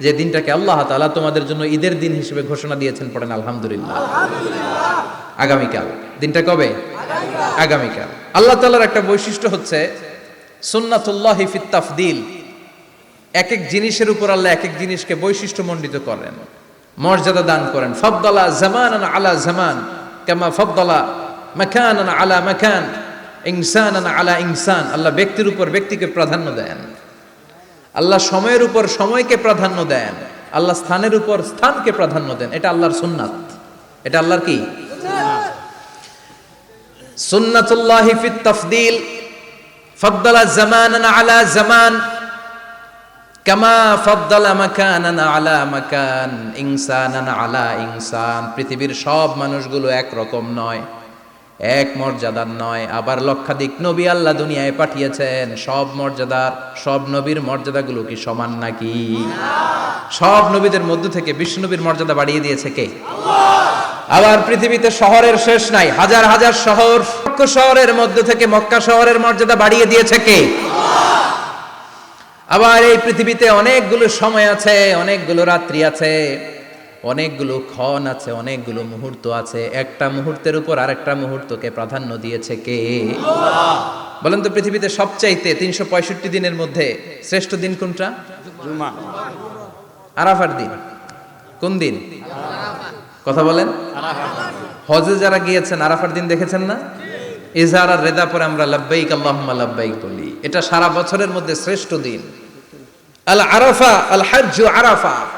যে দিনটাকে আল্লাহ তাআলা তোমাদের জন্য ঈদের দিন হিসেবে ঘোষণা দিয়েছেন পড়েন, আলহামদুলিল্লাহ। আগামীকাল। দিনটা কবে? আগামীকাল। আল্লাহ তাআলার একটা বৈশিষ্ট্য হচ্ছে সুন্নাতুল্লাহি ফিত তাফদিল। এক এক জিনিসের উপর আল্লাহ এক এক জিনিসকে বৈশিষ্ট্য মণ্ডিত করেন, মর্যাদা দান করেন। ফদ্দলা জামান আলা জামান, কেমা ফদ্দলা মাকান আলা মাকান ইনসান আলা ইনসান। আল্লাহ ব্যক্তির উপর ব্যক্তিকে প্রাধান্য দেন। আল্লাহ সময়ের উপর সময়কে প্রাধান্য দেন। আল্লাহ স্থানের উপর স্থানকে প্রাধান্য দেন। এটা আল্লাহর সুন্নাত। এটা আল্লাহর কি? সুন্নাতুল্লাহি ফিত তাফদিল। ফদ্দলা জামানান আলা জামান। কামা ফদ্দালা মাকানান আলা মাকান। ইনসানান আলা ইনসান। পৃথিবীর সব মানুষগুলো এক রকম নয়। এক মর্যাদার নয়, আবার লক্ষাধিক নবী আল্লাহ দুনিয়ায় পাঠিয়েছেন। সব মর্যাদার, সব নবীর মর্যাদাগুলো কি সমান নাকি? সব নবীদের মধ্য থেকে বিষ্ণু নবীর মর্যাদা বাড়িয়ে দিয়েছে কে? আবার পৃথিবীতে শহরের শেষ নাই, হাজার হাজার শহর শহরের মধ্যে থেকে মক্কা শহরের মর্যাদা বাড়িয়ে দিয়েছে কে? আবার এই পৃথিবীতে অনেকগুলো সময় আছে, অনেকগুলো রাত্রি আছে। অনেকগুলো ক্ষণ আছে অনেকগুলো মুহূর্ত আছে। একটা মুহূর্তের উপর আরেকটা মুহূর্তকে প্রাধান্য দিয়েছে কে? বলেন তো পৃথিবীতে সবচাইতে তিনশো পঁয়ষট্টি দিনের মধ্যে শ্রেষ্ঠ দিন কোনটা? আরাফার দিন। কোন দিন? কথা বলেন। হজে যারা গিয়েছেন আরাফার দিন দেখেছেন না? ইজহার আর রেদা পরে আমরা লাব্বাইক আল্লাহুম্মা লাব্বাইক বলি। এটা সারা বছরের মধ্যে শ্রেষ্ঠ দিন। আল আরাফা আল হজ্জ আরাফা।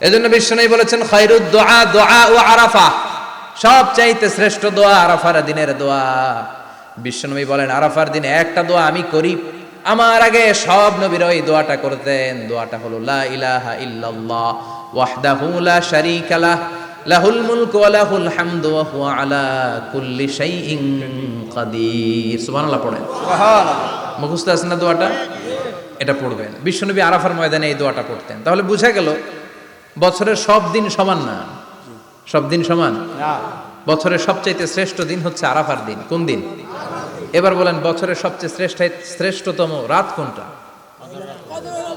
এজন্য বিষ্ণু বলেছেন খায়রুদ দোয়া দোয়া ও আরাফা। সব চাইতে শ্রেষ্ঠ দোয়া আরাফার দিনের দোয়া। বিশ্বনবী বলেন আরাফার দিনে একটা দোয়া আমি করি। আমার আগে সব নবীর ওই দোয়াটা করতেন। দোয়াটা হলো লা ইলাহা ইল্লাল্লাহ ওয়াহদাহু লা শারীকা লাহ লাহুল মুলকু ওয়া লাহুল হামদু ওয়া হুয়া আলা কুল্লি শাইইন কাদির। সুবহানাল্লাহ পড়েন। সুবহানাল্লাহ। মুখস্থ আছে না দোয়াটা? এটা পড়বেন। বিশ্বনবী আরাফার ময়দানে এই দোয়াটা পড়তেন। তাহলে বুঝা গেল বছরের সব দিন সমান না সব দিন সমান না বছরের সবচাইতে শ্রেষ্ঠ দিন হচ্ছে আরাফার দিন কোন দিন এবার বলেন বছরের সবচেয়ে শ্রেষ্ঠ শ্রেষ্ঠতম রাত কোনটা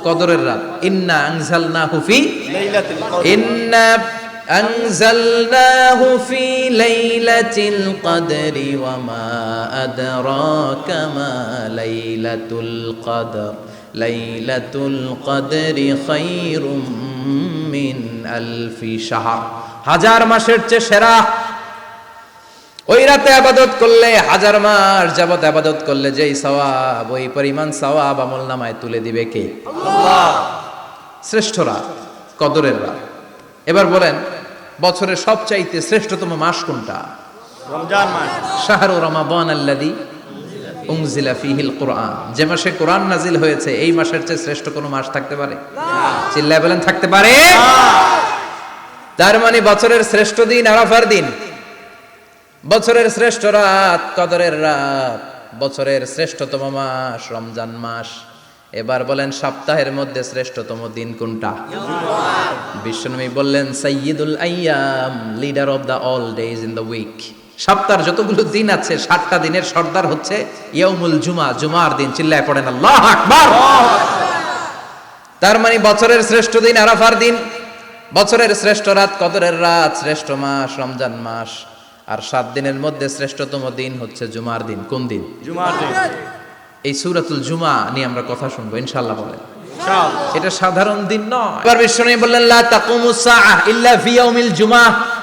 কদরের রাত ইন্না আনজালনা হুফি লাইলাতুল কদর ইন্না أنزلناه في ليلة القدر وما أدراك ما ليلة القدر ليلة القدر خير মিন আলফি শাহর। হাজার মাসের চেয়ে সেরা। ওই রাতে আবাদত করলে হাজার মাস যাবৎ আবাদত করলে যেই সওয়াব ওই পরিমাণ সওয়াব আমল নামায় তুলে দিবে কে? শ্রেষ্ঠরা কদরের রা এবার বলেন বছরের সবচাইতে শ্রেষ্ঠতম মাস কোনটা? রমজান মাস। শাহরু রমা বন আল্লাদি উংজিলা ফিহিল কোরআন। যে মাসে কোরআন নাজিল হয়েছে এই মাসের চেয়ে শ্রেষ্ঠ কোনো মাস থাকতে পারে? চিল্লায় বলেন থাকতে পারে? তার মানে বছরের শ্রেষ্ঠ দিন আরাফার দিন। বছরের শ্রেষ্ঠ রাত কদরের রাত। বছরের শ্রেষ্ঠতম মাস রমজান মাস। এবার বলেন সপ্তাহের মধ্যে শ্রেষ্ঠতম দিন কোনটা? বিশ্বনবী বললেন সাইয়্যিদুল আইয়াম leader of the all days in the week সপ্তাহের যতগুলো দিন আছে সাতটা দিনের সর্দার হচ্ছে ইয়াউমুল জুমা জুমার দিন। চিল্লায় পড়েন আল্লাহ আকবার। তার মানে বছরের শ্রেষ্ঠ দিন আরাফার দিন বছরের শ্রেষ্ঠ রাত কদরের রাত শ্রেষ্ঠ মাস রমজান মাস। আর সাত দিনের মধ্যে শ্রেষ্ঠতম দিন হচ্ছে জুমার দিন। কোন দিন? জুমার দিন। এই সুরাতুল জুমা নিয়ে আমরা কথা শুনব ইনশাআল্লাহ বলেন। ইনশাআল্লাহ। এটা সাধারণ দিন নয়। এবার বিশ্বনবী বললেন লা তাকুমু সাআহ ইল্লা ফি ইয়াউমিল জুমআহ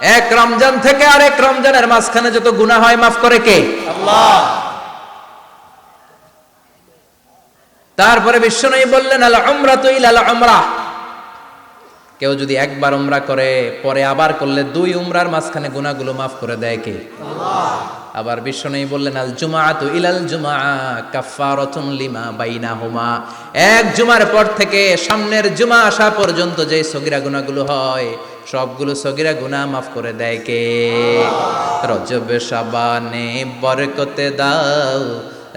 এক রমজান থেকে আরেক রমজানের মাঝখানে যত গুনা হয় মাফ করে কে? আল্লাহ। তারপরে বিশ্বনবী বললেন আল আমরা তো আল উমরা কেউ যদি একবার উমরা করে পরে আবার করলে দুই উমরার মাঝখানে গুনাহগুলো মাফ করে দেয় কে? আবার বিশ্বনবী বললেন আল জুমা জুমাআতু ইলাল জুমা কাফফারাতুন লিমা বাইনাহুমা। এক জুমার পর থেকে সামনের জুমা আসা পর্যন্ত যে সগিরা গুনাহগুলো হয় সবগুলো সগিরা গুনাহ মাফ করে দেয় কে? রজব শাবানে বরকতে দাও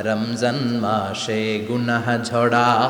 রমজান মাসে গুনাহ ঝড়াও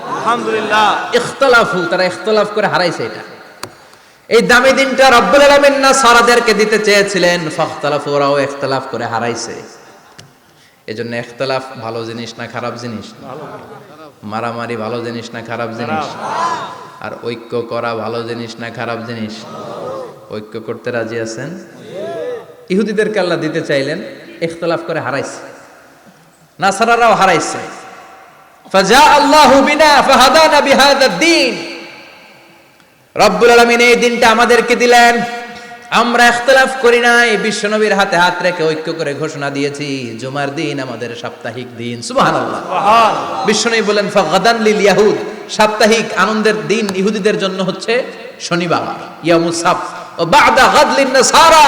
আলহামদুলিল্লাহ। ইখতলাফু তারা ইখতলাফ করে হারাইছে এটা। এই দামি দিনটা রব্বুল আলামিন না সারাদেরকে দিতে চেয়েছিলেন ফখতলাফু ওরাও ইখতলাফ করে হারাইছে। এজন্য ইখতলাফ ভালো জিনিস না খারাপ জিনিস? মারামারি ভালো জিনিস না খারাপ জিনিস? আর ঐক্য করা ভালো জিনিস না খারাপ জিনিস? ঐক্য করতে রাজি আছেন? ইহুদিদেরকে আল্লাহ দিতে চাইলেন ইখতলাফ করে হারাইছে। নাসারারাও হারাইছে। ফাজা আল্লাহু বিনা ফাহাদানা বিহাদা দ্বীন। রব্বুল আলামিন এই দিনটা আমাদেরকে দিলেন। আমরা ইখতলাফ করি নাই বিশ্বনবীর হাতে হাত রেখে ঐক্য করে ঘোষণা দিয়েছি জুমার দিন আমাদের সাপ্তাহিক দিন সুবহানাল্লাহ। সুবহান বিশ্বনবী বলেন ফাগাদান লিল ইয়াহুদ সাপ্তাহিক আনন্দের দিন ইহুদিদের জন্য হচ্ছে শনিবার ইয়ামুস ও বাদা গাদলিন নাসারা।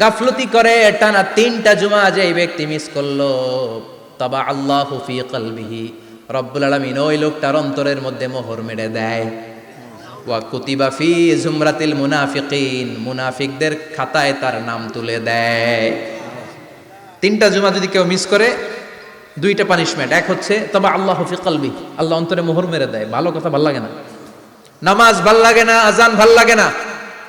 গাফলতি করে, টানা তিনটা জুমা যে এই ব্যক্তি মিস করল। তবা আল্লাহ ফি কলবিহি। রব্বুল আলামিন ওই লোকটার অন্তরের মধ্যে মোহর মেরে দেয়। ওয়া কুতিবা ফি জুমরাতিল মুনাফিকিন। মুনাফিকদের খাতায় তার নাম তুলে দেয়। তিনটা জুমা যদি কেউ মিস করে, দুইটা পানিশমেন্ট এক হচ্ছে, তবে আল্লাহ ফি কলবি। আল্লাহ অন্তরে মোহর মেরে দেয়। ভালো কথা, ভালো লাগে না। নামাজ ভালো লাগে না, আজান ভালো লাগে না।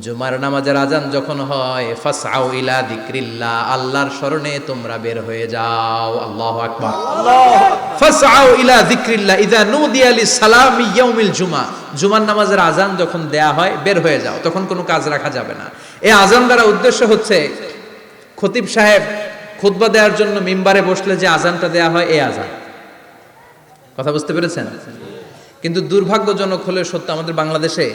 জুমার নামাজের আজান যখন হয়, ফাসআউ ইলা যিকরিল্লাহ, আল্লাহর স্মরণে তোমরা বের হয়ে যাও। আল্লাহু আকবার। ফাসআউ ইলা যিকরিল্লাহ, ইযা নুদিয়া লিস-সালামি ইয়াউমিল জুমা। জুমার নামাজের আজান যখন দেয়া হয়, বের হয়ে যাও। তখন কোনো কাজ রাখা যাবে না। এই আজান দ্বারা উদ্দেশ্য হচ্ছে, খতিব সাহেব খুতবা দেওয়ার জন্য মিম্বারে বসলে যে আজানটা দেয়া হয় এই আজান। কথা বুঝতে পেরেছেন? কিন্তু দুর্ভাগ্যজনক হলে সত্য, আমাদের বাংলাদেশে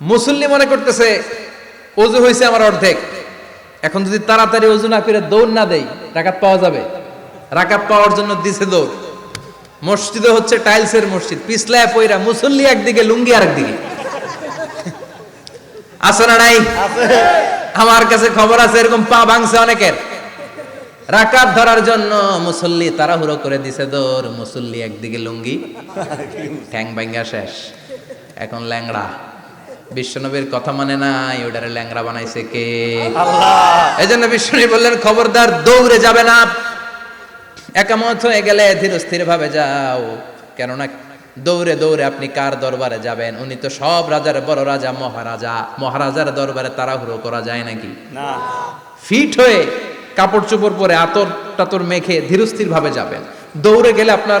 মুসল্লি মনে করতেছে অজু হয়েছে আমার অর্ধেক। এখন যদি তাড়াতাড়ি অজু না করে দৌড় না দেই রাকাত পাওয়া যাবে? রাকাত পাওয়ার জন্য দিছে দৌড়। মসজিদে হচ্ছে টাইলসের মসজিদ পিছলায় পয়রা মুসল্লি একদিকে লুঙ্গি আরেকদিকে। আছে না নাই? আমার কাছে খবর আছে এরকম পা ভাঙছে অনেকের। রাকাত ধরার জন্য মুসল্লি তাড়াহুড়ো করে দিছে দৌড়। মুসল্লি একদিকে লুঙ্গি ঠ্যাং ভাঙ্গা শেষ। এখন ল্যাংড়া। বিশ্বনবীর কথা মানে নাই ওটারে ল্যাংড়া বানাইছে কে? আল্লাহ। এই জন্য বিশ্বনবী বললেন খবরদার দৌড়ে যাবে না। একামত হয়ে গেলে ধীর স্থির ভাবে যাও। কেননা দৌড়ে দৌড়ে আপনি কার দরবারে যাবেন? উনি তো সব রাজার বড় রাজা মহারাজা। মহারাজার দরবারে তাড়াহুড়ো করা যায় নাকি? না। ফিট হয়ে কাপড় চোপড় পরে আতর টাতর মেখে ধীরস্থির ভাবে যাবেন। দৌড়ে গেলে আপনার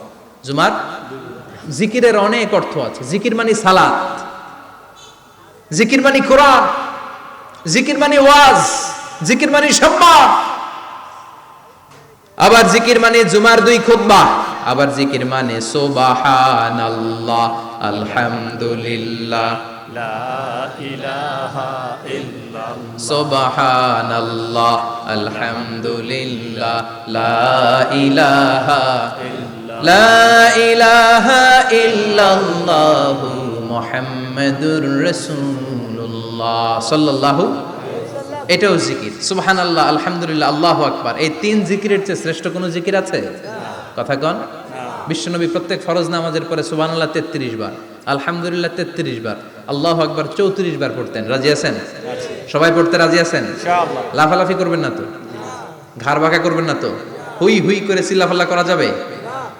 জুমার? জিকিরের অনেক অর্থ আছে। জিকির মানে সালাত। জিকির মানে কোরআন। জিকির মানে ওয়াজ। জিকির মানে সম্মান। আবার জিকির মানে জুমার দুই খুতবা। আবার জিকির মানে সোবাহানাল্লাহ আলহামদুলিল্লাহ। লা ইলাহা ইল্লাল্লাহ। সুবহানাল্লাহ আলহামদুলিল্লাহ। লা ইলাহা লা ইলাহা ইল্লাল্লাহ মুহাম্মাদুর রাসূলুল্লাহ সাল্লাল্লাহু এটাও জিকির। সুবহানাল্লাহ আলহামদুলিল্লাহ আল্লাহু আকবার। এই তিন জিকিরের চেয়ে শ্রেষ্ঠ কোনো জিকির আছে? কথা কন। বিশ্বনবী প্রত্যেক ফরজ নামাজের পরে সুবহানাল্লাহ 33 বার আলহামদুলিল্লাহ 33 বার আল্লাহু আকবার 34 বার পড়তেন। রাজি আছেন? সবাই পড়তে রাজি আছেন? লাফালাফি করবেন না তো? ঘাড় বাঁকা করবেন না তো? হুই হুই করে চিল্লাফাল্লা করা যাবে?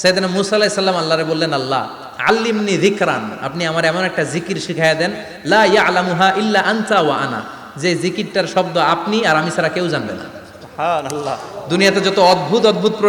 সাইয়েদনা মুসা সাল্লাম আল্লাহরে বললেন আল্লাহ আল্লিমনি জিকরান আপনি আমার এমন একটা জিকির শিখাইয়া দেন লা ইয়া আলামুহা ইল্লা আনতা ওয়া আনা। যে জিকিরটার শব্দ আপনি আর আমি ছাড়া কেউ জানবে না। দুনিয়াতে যত অদ্ভুত অদ্ভুত প্রশ্ন